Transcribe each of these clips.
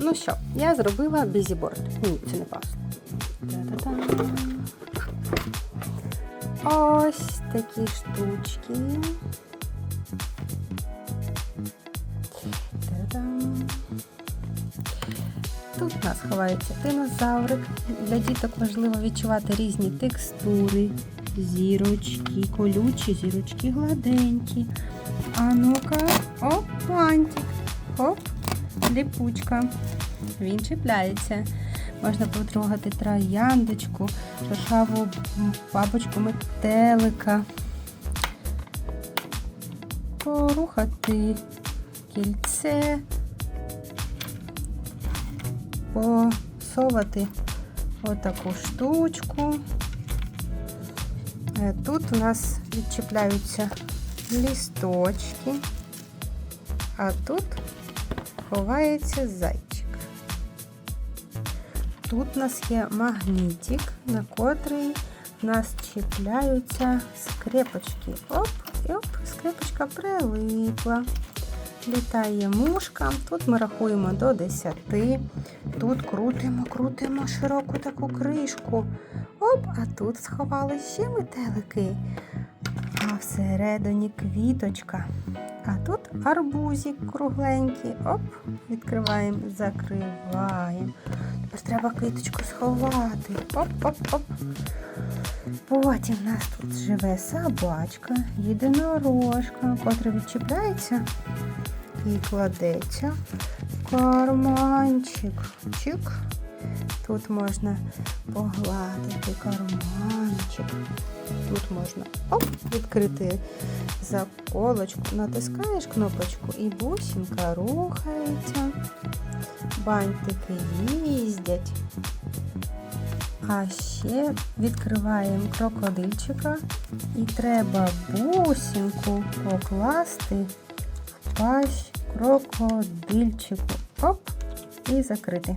Ну що, я зробила бізіборд. Ні, це не пасло. Ось такі штучки. Тут у нас ховається динозаврик. Для діток важливо відчувати різні текстури, зірочки, колючі, зірочки гладенькі. А ну-ка, оп, бантик. Оп, ліпучка. Він чіпляється. Можна потрогати трояндочку, шершаву бабочку метелика. Порухати кільце, посовати отаку штучку. Е, Тут у нас відчіпляються лісточки, а тут ховається зайчик. Тут у нас є магнітик, на котрий в нас чіпляються скрепочки. Оп, і оп, скрепочка прилипла. Літає мушка. Тут ми рахуємо до 10. Тут крутимо, крутимо широку таку кришку. Оп, а тут сховали ще метелики. А всередині квіточка. А тут арбузик кругленький. Оп, відкриваємо, закриваємо. Тепер треба квіточку сховати. Оп-оп-оп. Потім в нас тут живе собачка, єдинорожка, котра відчіпляється і кладеться в карманчик. Чик. Тут можна погладити карманчик. Тут можна оп, відкрити заколочку, натискаєш кнопочку і бусинка рухається. Бантики їздять. А ще відкриваємо крокодильчика і треба бусинку покласти в пащ крокодильчику. Оп, і закрити.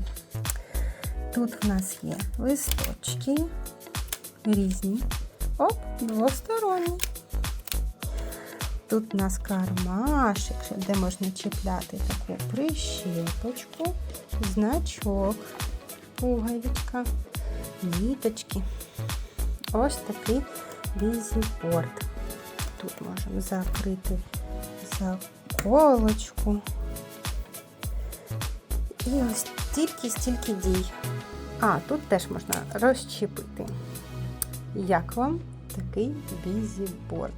Тут в нас є листочки різні. Оп, двосторонні. Тут у нас кармашик, де можна чіпляти таку прищепочку, значок, пуговичка, ніточки. Ось такий візіпорт. Тут можемо закрити заколочку. І ось стільки-стільки дій. А, тут теж можна розчепити. Як вам такий бізіборд?